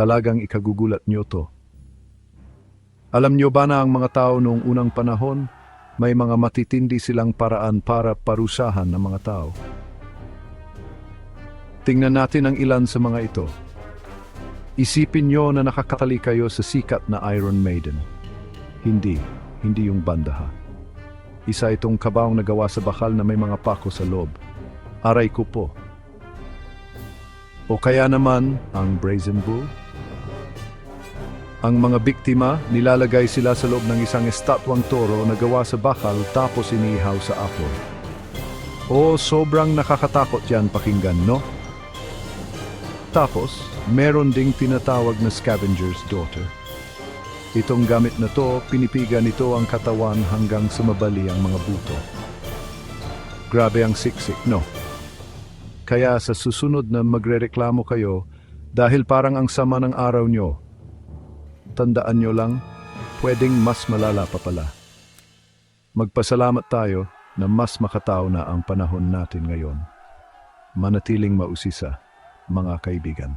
Talagang ikagugulat niyo to. Alam niyo ba na ang mga tao noong unang panahon, may mga matitindi silang paraan para parusahan ng mga tao? Tingnan natin ang ilan sa mga ito. Isipin niyo na nakakatali kayo sa sikat na Iron Maiden. Hindi, hindi yung banda ha. Isa itong kabaong na gawa sa bakal na may mga pako sa loob. Aray ko po. O kaya naman ang Brazen Bull? Ang mga biktima, nilalagay sila sa loob ng isang estatwang toro na gawa sa bakal tapos inihaw sa apoy. O sobrang nakakatakot yan pakinggan, no? Tapos, meron ding tinatawag na scavenger's daughter. Itong gamit na to, pinipigan nito ang katawan hanggang sumabali ang mga buto. Grabe ang siksik, no? Kaya sa susunod na magrereklamo kayo, dahil parang ang sama ng araw nyo, tandaan nyo lang, pwedeng mas malala pa pala. Magpasalamat tayo na mas makatao na ang panahon natin ngayon. Manatiling mausisa, mga kaibigan.